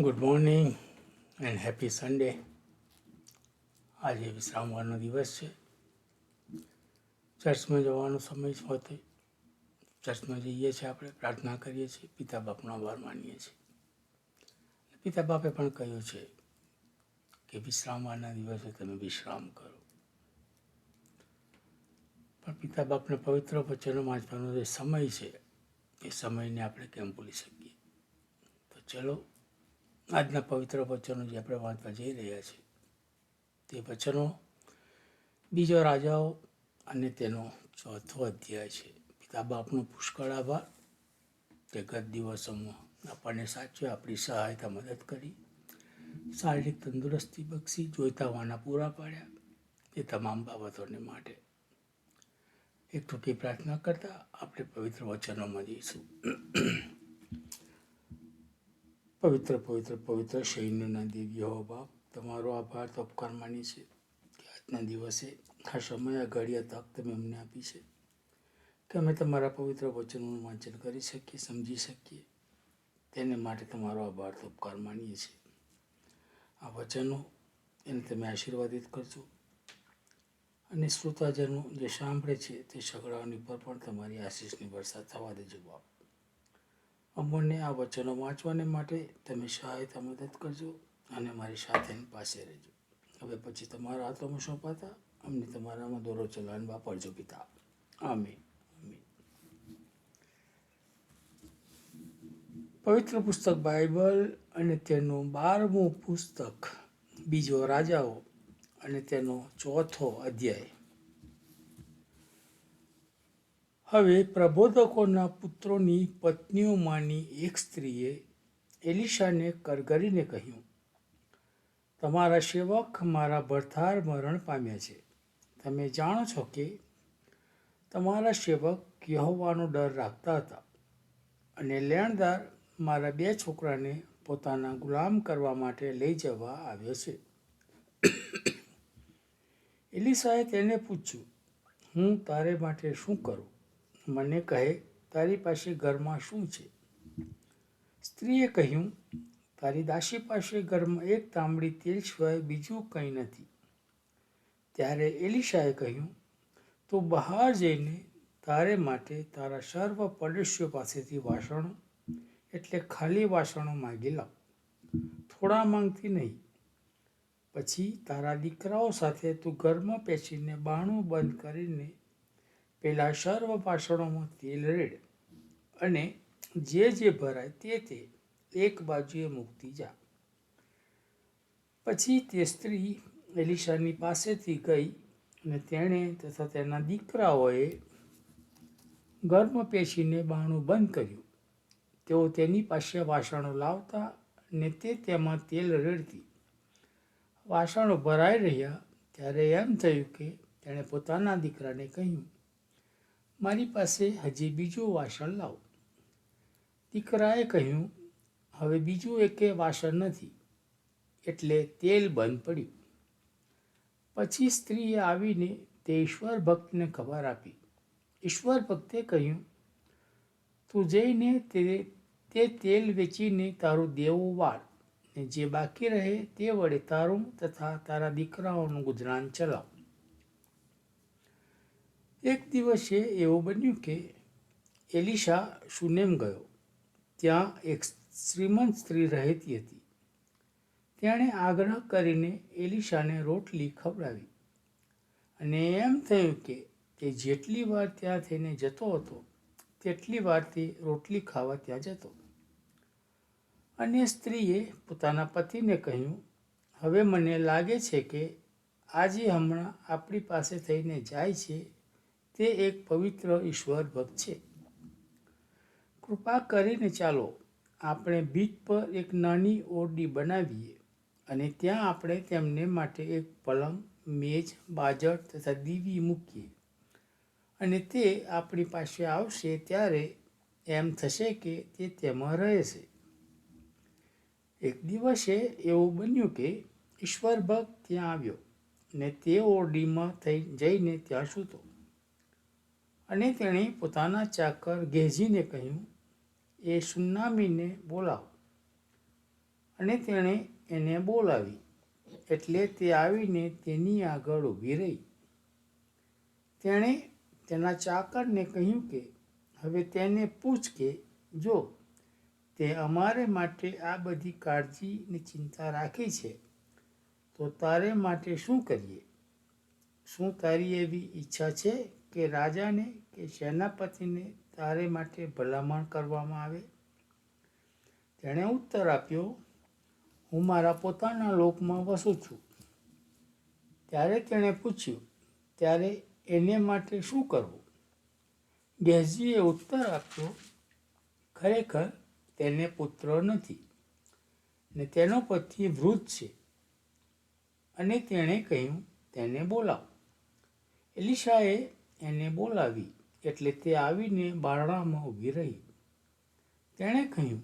Good morning and happy Sunday આજે વિશ્રામવારનો દિવસ છે. ચર્ચમાં જવાનો સમય હોતે. ચર્ચમાં જઈએ છીએ આપણે, પ્રાર્થના કરીએ છીએ પિતા બાપનો આભાર માનીએ છીએ. પિતા બાપે પણ કહ્યું છે કે વિશ્રામવારના દિવસે તમે વિશ્રામ કરો. પણ પિતા બાપને પવિત્ર વચનો વાંચવાનો જે સમય છે, એ સમયને આપણે કેમ ભૂલી શકીએ? તો ચલો આજના પવિત્ર વચનો જે આપણે વાંચવા જઈ રહ્યા છીએ, તે વચનો બીજો રાજાઓ અને તેનો ચોથો અધ્યાય છે. પિતા બાપનો પુષ્કળ આભાર. તે ગત દિવસોમાં આપણને સાચવે, આપણી સહાયતા મદદ કરી. શારીરિક તંદુરસ્તી બક્ષી, જોઈતા વાના પૂરા પાડ્યા તે તમામ બાબતોને માટે. એક ટૂંકી પ્રાર્થના કરતા આપણે પવિત્ર વચનોમાં જઈશું. પવિત્ર પવિત્ર પવિત્ર સૈન્યના દેવી હો બાપ. તમારો આભાર તો ઉપકાર માની છે કે આજના દિવસે આ સમય, આ ઘડિયા તક તમે અમને આપી છે કે અમે તમારા પવિત્ર વચનોનું વાંચન કરી શકીએ, સમજી શકીએ. તેને માટે તમારો આભાર તો ઉપકાર માનીએ છીએ આ વચનો એને તમે આશીર્વાદિત કરજો. અને શ્રોતાજનો જે સાંભળે છે તે સગડાઓની પર પણ તમારી આશીષની વરસાદ થવા દેજો બાપ. અમોને આ વચનો વાંચવાને માટે તમે સહાયતા મદદ કરજો અને મારી સાથેની પાસે રહેજો. હવે પછી તમારા હાથોમાં સોંપાતા અમને તમારામાં દોરો ચલાન વાપરજો પિતા. આમે પવિત્ર પુસ્તક બાઇબલ અને તેનું બારમું પુસ્તક બીજો રાજાઓ અને તેનો ચોથો અધ્યાય. હવે પ્રબોધકોના પુત્રોની પત્નીઓમાંની એક સ્ત્રીએ એલિશાને કરગરીને કહ્યું, તમારા સેવક મારા ભરથાર મરણ પામ્યા છે. તમે જાણો છો કે તમારા સેવક યહોવાનો ડર રાખતા હતા અને લેણદાર મારા બે છોકરાને પોતાના ગુલામ કરવા માટે લઈ જવા આવ્યો છે. એલિસાએ તેને પૂછ્યું, હું તારે માટે શું કરું? મને કહે, તારી પાસે ઘરમાં શું છે? સ્ત્રીએ કહ્યું, તારી દાસી પાસે ઘરમાં એક તાંબડી તેલ સિવાય બીજું કંઈ નથી. ત્યારે એલિશાએ કહ્યું, તો બહાર જઈને તારે માટે તારા સર્વ પડોશીઓ પાસેથી વાસણો, એટલે ખાલી વાસણો માગી લાવ. થોડા માંગતી નહીં. પછી તારા દીકરાઓ સાથે તું ઘરમાં પેસીને બાણું બંધ કરીને પેલા સર્વ વાસણોમાં તેલ રેડ અને જે જે ભરાય તે તે એક બાજુએ મૂકતી જા. પછી તે સ્ત્રી એલિશાની પાસેથી ગઈ અને તેણે તથા તેના દીકરાઓએ ગર્મ પેશીને બાણું બંધ કર્યું. તેઓ તેની પાસે વાસણો લાવતા ને તે તેમાં તેલ રેડતી. વાસણો ભરાઈ રહ્યા ત્યારે એમ થયું કે તેણે પોતાના દીકરાને કહ્યું મારી પાસે હજી બીજું વાસણ લાવો. દીકરાએ કહ્યું, હવે બીજું એકે વાસણ નથી. એટલે તેલ બંધ પડ્યું. પછી સ્ત્રીએ આવીને તે ઈશ્વર ભક્તને ખબર આપી. ઈશ્વર ભક્તે કહ્યું, તું જઈને તે તે તેલ વેચીને તારું દેવું વાળ ને જે બાકી રહે તે વડે તારું તથા તારા દીકરાઓનું ગુજરાન ચલાવ. એક દિવસે એવું બન્યું કે એલિશા સુનેમ ગયો. ત્યાં એક શ્રીમંત સ્ત્રી રહેતી હતી. તેણે આગ્રહ કરીને એલિશાને રોટલી ખવડાવી અને એમ થયું કે તે જેટલી વાર ત્યાં થઈને જતો હતો, તેટલી વાર તે રોટલી ખાવા ત્યાં જતો. અને સ્ત્રીએ પોતાના પતિને કહ્યું, હવે મને લાગે છે કે આજે હમણાં આપણી પાસે થઈને જાય છે તે એક પવિત્ર ઈશ્વર ભક્ત છે. કૃપા કરીને ચાલો આપણે બીચ પર એક નાની ઓરડી બનાવીએ અને ત્યાં આપણે તેમને માટે એક પલંગ, મેજ બાજટ તથા દીવી મૂકીએ. અને તે આપણી પાસે આવશે ત્યારે એમ થશે કે તે તેમાં રહેશે. એક દિવસે એવું બન્યું કે ઈશ્વર ભક્ત ત્યાં આવ્યો ને તે ઓરડીમાં થઈ જઈને ત્યાં સૂતો. અને તેણે પોતાના ચાકર ગેઝીને કહ્યું, એ સુનામીને બોલાવો. અને તેણે એને બોલાવી, એટલે તે આવીને તેની આગળ ઊભી રહી. તેણે તેના ચાકરને કહ્યું કે, હવે તેને પૂછ કે, જો તે અમારે માટે આ બધી કાળજીની ચિંતા રાખી છે, તો તારે માટે શું કરીએ? શું તારી એવી ઈચ્છા છે કે રાજાને કે સેનાપતિને તારે માટે ભલામણ કરવામાં આવે? તેણે ઉત્તર આપ્યો, હું મારા પોતાના લોકમાં વસું છું. ત્યારે તેણે પૂછ્યું, ત્યારે એને માટે શું કરવું? ગેઝીએ ઉત્તર આપ્યો, ખરેખર તેને પુત્ર નથી ને તેનો પતિ વૃદ્ધ છે. અને તેણે કહ્યું, તેને બોલાવો. એલિશાએ એને બોલાવી એટલે તે આવીને બારણામાં ઊભી રહી. તેણે કહ્યું,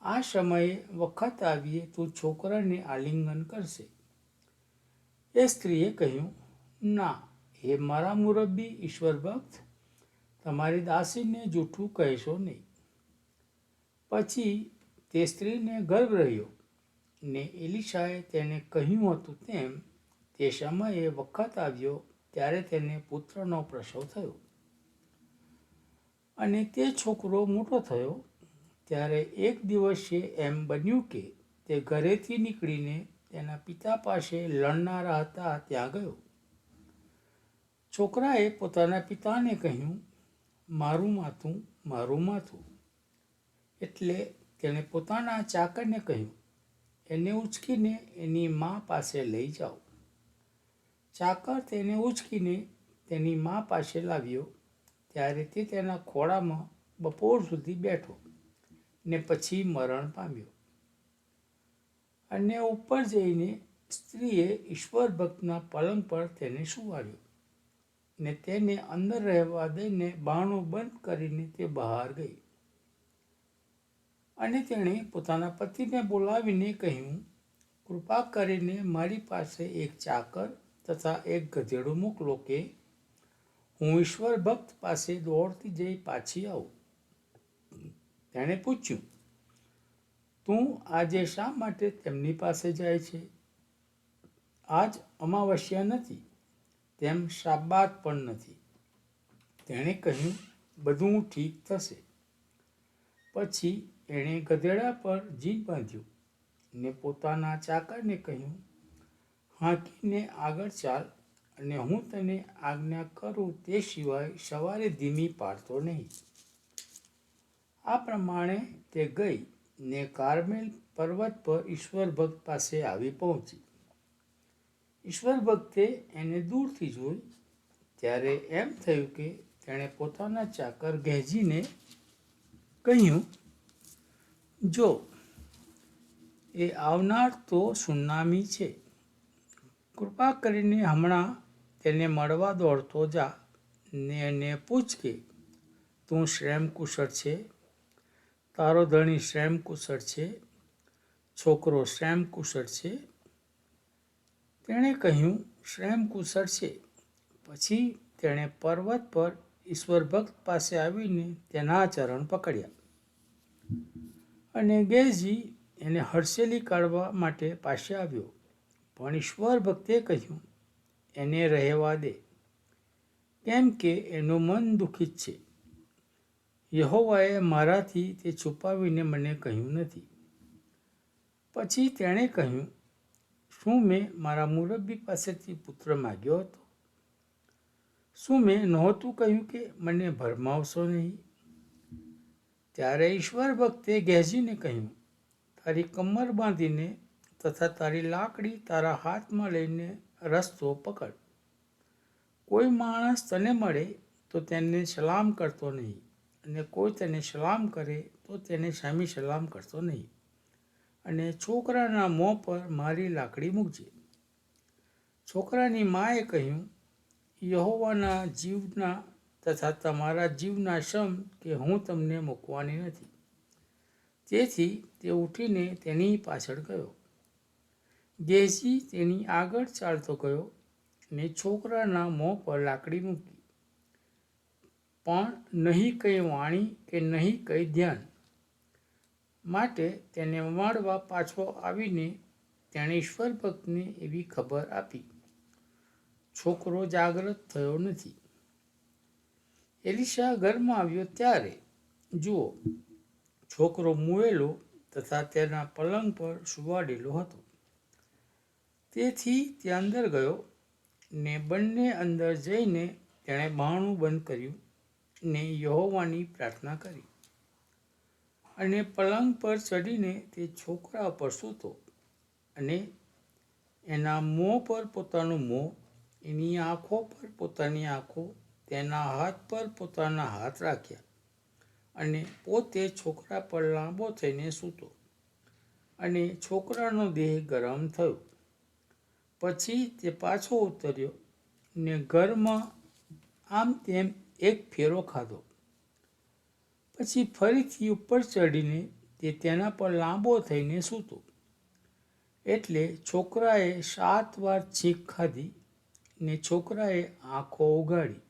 આ સમયે વખત આવીએ તો છોકરાને આલિંગન કરશે. એ સ્ત્રીએ કહ્યું, ના હે મારા મુરબ્બી ઈશ્વર ભક્ત. તમારી દાસીને જૂઠું કહેશો નહીં. પછી તે સ્ત્રીને ગર્ભ રહ્યો ને એલિશાએ તેને કહ્યું હતું તેમ, તે સમયે વખત આવ્યો ત્યારે તેને પુત્રનો પ્રસવ થયો. અને તે છોકરો મોટો થયો. ત્યારે એક દિવસે એમ બન્યું કે તે ઘરેથી નીકળીને તેના પિતા પાસે લણનારા હતા ત્યાં ગયો. છોકરાએ પોતાના પિતાને કહ્યું, મારું માથું મારું માથું. એટલે તેણે પોતાના ચાકરને કહ્યું, એને ઉચકીને એની મા પાસે લઈ જાઓ. ચાકર તેને ઉચકીને તેની મા પાસે લાવ્યો. ત્યારે તે તેના ખોળામાં બપોર સુધી બેઠો ને પછી મરણ પામ્યો. અને ઉપર જઈને સ્ત્રીએ ઈશ્વર ભક્તના પલંગ પર તેને સુવાડ્યો ને તેને અંદર રહેવા દઈને બાણું બંધ કરીને તે બહાર ગઈ. અને તેણે પોતાના પતિને બોલાવીને કહ્યું, કૃપા કરીને મારી પાસે એક ચાકર તથા એક ગધેડું મોકલો કે, હું ઈશ્વર ભક્ત પાસે દોડતી જઈ પાછી આવું. તેણે પૂછ્યું, તું આજે શા માટે તેમની પાસે જાય છે? આજ અમાવસ્યા નથી, તેમ શાબાત પણ નથી. તેણે કહ્યું, બધું ઠીક થશે. પછી એણે ગધેડા પર જીન બાંધ્યું ને પોતાના ચાકરને કહ્યું હાંકીને આગળ ચાલ અને હું તને આજ્ઞા કરું તે સિવાય સવારે ધીમી પાડતો નહીં. આ પ્રમાણે તે ગઈ ને કારમેલ પર્વત પર ઈશ્વર ભક્ત પાસે આવી પહોંચી. ઈશ્વર ભક્તે એને દૂરથી જોઈ ત્યારે એમ થયું કે તેણે પોતાના ચાકર ગહેજીને કહ્યું, જો, એ આવનાર તો સુનામી છે. કૃપા કરીને હમણાં તેને મળવા દોડતો જા. ને એને પૂછ કે, તું શ્રેમ કુશળ છે? તારો ધણી શ્રેમ કુશળ છે? છોકરો શ્રેમ કુશળ છે? તેણે કહ્યું શ્રેમ કુશળ છે. પછી તેણે પર્વત પર ઈશ્વર ભક્ત પાસે આવીને તેના ચરણ પકડ્યા. અને ગેજી એને હડસેલી કાઢવા માટે પાસે આવ્યો. પણ ઈશ્વર ભક્તે કહ્યું, એને રહેવા દે. કેમ કે એનું મન દુઃખિત છે. યહોવાએ મારાથી તે છુપાવીને મને કહ્યું નથી. પછી તેણે કહ્યું, શું મેં મારા મુરબ્બી પાસેથી પુત્ર માગ્યો હતો? શું મેં નહોતું કહ્યું કે મને ભરમાવશો નહીં? ત્યારે ઈશ્વર ભક્તે ગહેજીને કહ્યું, તારી કમર બાંધીને તથા તારી લાકડી તારા હાથમાં લઈને રસ્તો પકડ. કોઈ માણસ તને મળે તો તેને સલામ કરતો નહીં અને કોઈ તેને સલામ કરે તો તેને સામી સલામ કરતો નહીં. અને છોકરાના મોં પર મારી લાકડી મૂકજે. છોકરાની માએ કહ્યું, યહોવાના જીવના તથા તમારા જીવના શમ કે હું તમને મૂકવાની નથી. તેથી તે ઉઠીને તેની પાછળ ગયો. ગેસી તેની આગળ ચાલતો ગયો ને છોકરાના મોં પર લાકડી મૂકી. પણ નહીં કંઈ વાણી કે નહીં કંઈ ધ્યાન. માટે તેને માળવા પાછો આવીને તેણે ઈશ્વર ભક્તને એવી ખબર આપી. છોકરો જાગ્રત થયો નથી. એલિશા ઘરમાં આવ્યો ત્યારે. જુઓ, છોકરો મુએલો તથા તેના પલંગ પર સુવાડેલો હતો. તેથી તે અંદર ગયો ને બંને અંદર જઈને તેણે બહાણું બંધ કર્યું ને યહોવાની પ્રાર્થના કરી. અને પલંગ પર ચડીને તે છોકરા પર સૂતો અને એના મોં પર પોતાનું મોં, એની આંખો પર પોતાની આંખો, તેના હાથ પર પોતાના હાથ રાખ્યા અને પોતે છોકરા પર લાંબો થઈને સૂતો. અને છોકરાનો દેહ ગરમ થયો. પછી તે પાછો ઉતર્યો ને ઘરમાં આમ તેમ એક ફેરો ખાધો. પછી ફરીથી ઉપર ચડીને તે તેના પર લાંબો થઈને સૂતો. એટલે છોકરાએ સાત વાર છીંક ખાધી ને છોકરાએ આંખો ઉગાડી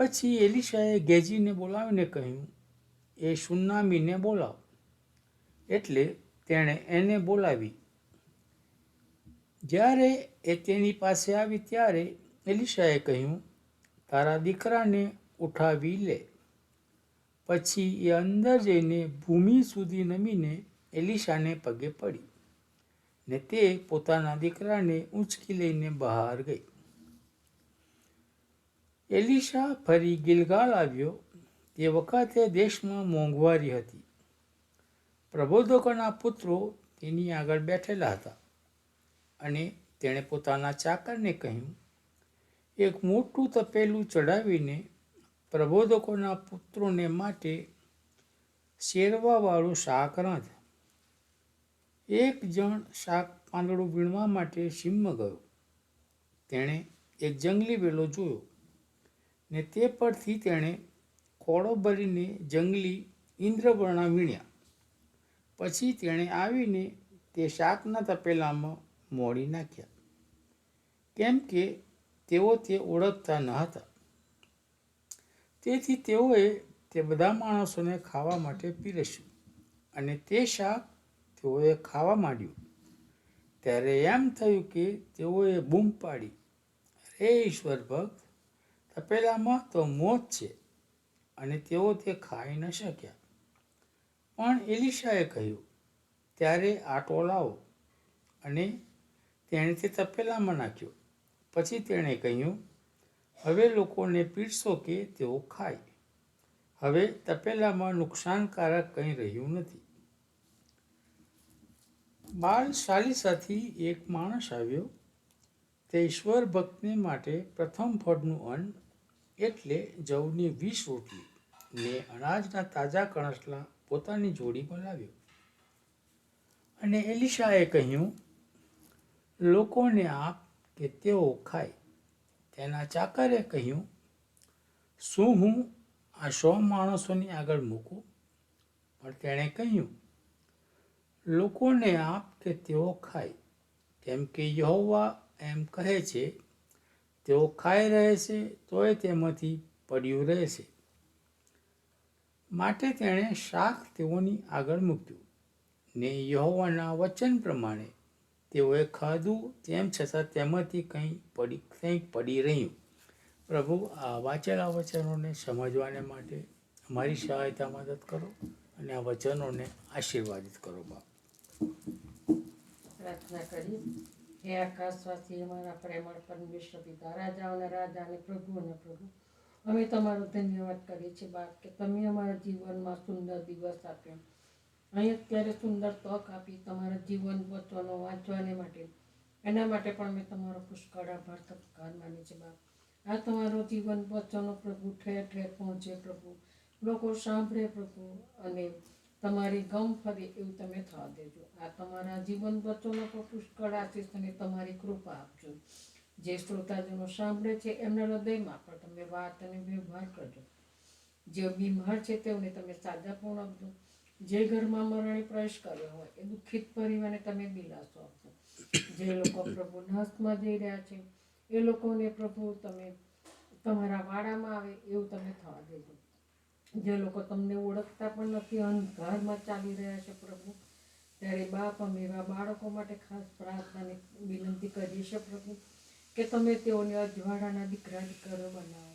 પછી એલિશાએ ગેજીને બોલાવીને કહ્યું, એ સુનામીને બોલાવ. એટલે તેણે એને બોલાવી જ્યારે એ તેની પાસે આવી ત્યારે એલિશાએ કહ્યું, તારા દીકરાને ઉઠાવી લે. પછી એ અંદર જઈને ભૂમિ સુધી નમીને એલિશાને પગે પડી ને તે પોતાના દીકરાને ઊંચકી લઈને બહાર ગઈ. એલિશા ફરી ગિલગાલ આવ્યો. તે વખતે દેશમાં મોંઘવારી હતી. પ્રબોધકોના પુત્રો તેની આગળ બેઠેલા હતા. અને તેણે પોતાના ચાકરને કહ્યું, એક મોટું તપેલું ચડાવીને પ્રબોધકોના પુત્રોને માટે શેરવાવાળું શાક રાંધ. એક જણ શાક પાંદડું વીણવા માટે સીમમાં ગયો. તેણે એક જંગલી વેલો જોયો ને તે પરથી તેણે ખોળો ભરીને જંગલી ઇન્દ્રવર્ણા વીણ્યા. પછી તેણે આવીને તે શાકના તપેલામાં મોડી નાખ્યા. કેમ કે તેઓ તે ઓળખતા ન હતા. તેથી તેઓએ તે બધા માણસોને ખાવા માટે પીરસ્યું અને તે શાક તેઓએ ખાવા માંડ્યું. ત્યારે એમ થયું કે તેઓએ બૂમ પાડી. રે ઈશ્વર ભક્ત, તપેલામાં તો મોત છે અને તેઓ તે ખાઈ ન શક્યા. પણ એલિશાએ કહ્યું, ત્યારે આટો લાવો અને તેણે તે તપેલામાં નાખ્યો. પછી તેણે કહ્યું, હવે લોકોને પીરસો કે તેઓ ખાય. હવે તપેલામાં નુકસાનકારક કંઈ રહ્યું નથી. બાળ ચાલીસાથી એક માણસ આવ્યો. તે ઈશ્વર ભક્તને માટે પ્રથમ ફળનું અન્ન એટલે જવની વીસ રોટલી ને અનાજના તાજા કણસલા પોતાની જોડીમાં લાવ્યો. અને એલિશાએ કહ્યું લોકોને આપ કે તેઓ ખાય. તેના ચાકરે કહ્યું, શું હું આ સો માણસોની આગળ મૂકું? પણ તેણે કહ્યું, લોકોને આપ કે તેઓ ખાય. કેમ કે યહોવા એમ કહે છે, તેઓ ખાઈ રહે છે, તોય તેમાંથી પડ્યું રહેશે માટે તેણે શાક તેઓની આગળ મૂક્યું. ને યહોવાના વચન પ્રમાણે તેઓએ ખાધું તેમ છતાં તેમાંથી કંઈ પડી કંઈક પડી રહ્યું. પ્રભુ, આ વાંચેલા વચનોને સમજવાને માટે અમારી સહાયતા મદદ કરો અને આ વચનોને આશીર્વાદિત કરો બાપ. પ્રાર્થના કરી હે આકાશવાસી, અમારા પ્રેમળ પરમેશ્વર પિતા, રાજાઓના રાજા અને પ્રભુ અને પ્રભુ, અમે તમારો ધન્યવાદ કરીએ છીએ બાપ, કે તમે અમારા જીવનમાં સુંદર દિવસ આપ્યો. અહીં અત્યારે સુંદર તક આપી તમારા જીવન બચવાનો, વાંચવાને માટે. એના માટે પણ મેં તમારો પુષ્કળ આભાર સત્કાર માની છે, બાપ. આ તમારો જીવન બચવાનો પ્રભુ, ઠેર ઠેર પહોંચે પ્રભુ. લોકો સાંભળે પ્રભુ અને તમારી ગમ ફરે એવું તમે થવા દેજો. આ તમારા જીવન બચવાનો પર પુષ્કળ આશીષ અને તમારી કૃપા આપજો. જે શ્રોતાજનો સાંભળે છે, એમના હૃદયમાં પણ તમે વાત અને વ્યવહાર કરજો. જે બીમાર છે તેઓને તમે સાજા પણ આપજો. જે ઘરમાં મરણે પ્રવેશ કર્યો હોય, એ દુઃખિત પરિવારને તમે દિલાસો આપો જે લોકો પ્રભુ નસ્તમાં જઈ રહ્યા છે, એ લોકોને પ્રભુ તમે તમારા વાડામાં આવે એવું તમે થવા દેજો. જે લોકો તમને ઓળખતા પણ નથી, અંધકારમાં ચાલી રહ્યા છે પ્રભુ, ત્યારે બાપ અમે એવા બાળકો માટે ખાસ પ્રાર્થનાની વિનંતી કરીએ છીએ પ્રભુ, કે તમે તેઓને અજવાળાના દીકરા દીકરો બનાવો.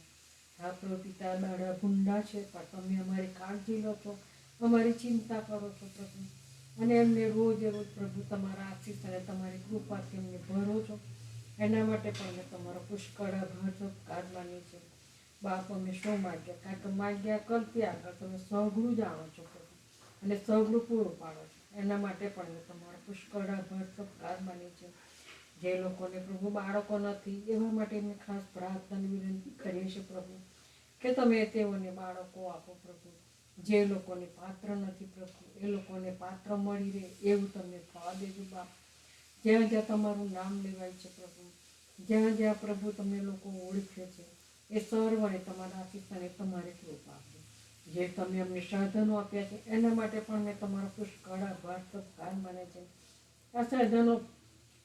હા પ્રભુ પિતા દાડા ભૂંડા છે, પણ તમે અમારી કાળજી લો છો. અમારી ચિંતા કરો છો પ્રભુ. અને એમને રોજ રોજ પ્રભુ તમારા આશીષ અને તમારી કૃપાથી એમને ભરો છો. એના માટે પણ અમે તમારો પુષ્કળ આભાર છો. માની છે બાપ, અમે શું માગ્યા કારણ કે માગ્યા કરતી આગળ તમે સઘળું જાણો છો પ્રભુ. અને સઘળું પૂરું પાડો છો. એના માટે પણ અમે તમારો પુષ્કળ આભાર છો. કાર માનીએ જે લોકોને પ્રભુ બાળકો નથી, એવા માટે અમે ખાસ પ્રાર્થનાની વિનંતી કરીએ છીએ પ્રભુ. કે તમે તેઓને બાળકો આપો પ્રભુ. જે લોકોને પાત્ર નથી પ્રભુ એ લોકોને પાત્ર મળી રહે એવું તમે થવા દેજો બાપ. જ્યાં જ્યાં તમારું નામ લેવાય છે પ્રભુ, જ્યાં જ્યાં પ્રભુ તમે લોકો ઓળખે છે, એ સર્વને તમારા આશીષ અને તમારી કૃપા આપો. જે તમે અમને સાધનો આપ્યા છે, એના માટે પણ મેં તમારો પુષ્કળ આભાર, સત્કાર માને છે. આ સાધનો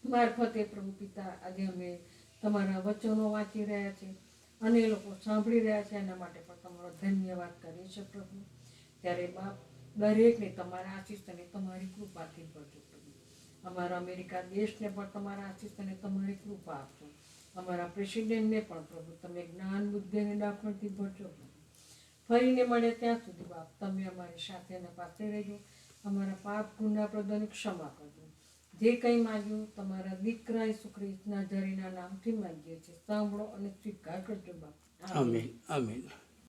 મારફતે પ્રભુ પિતા, આજે અમે તમારા વચનો વાંચી રહ્યા છે અને એ લોકો સાંભળી રહ્યા છે, એના માટે પણ તમારો ધન્યવાદ કરીએ છીએ પ્રભુ. ત્યારે બાપ દરેકને તમારા આશીષ અને તમારી કૃપાથી ભરજો અમારા અમેરિકા દેશને પણ તમારા આશીષ અને તમારી કૃપા આપજો. અમારા પ્રેસિડેન્ટને પણ પ્રભુ તમે જ્ઞાન, બુદ્ધિ અને ડાકણથી ભરજો ફરીને મળે ત્યાં સુધી બાપ, તમે અમારી સાથે અને પાસે રહેજો. અમારા પાપ, ગુના પ્રદાની ક્ષમા કરજો. જે કંઈ માંગ્યું તમારા દીકરા ઈસુ ખ્રિસ્તના જરીના નામથી માંગીએ છીએ. સાંભળો અને સ્વીકાર કરજો બાપ. આમીન આમીન.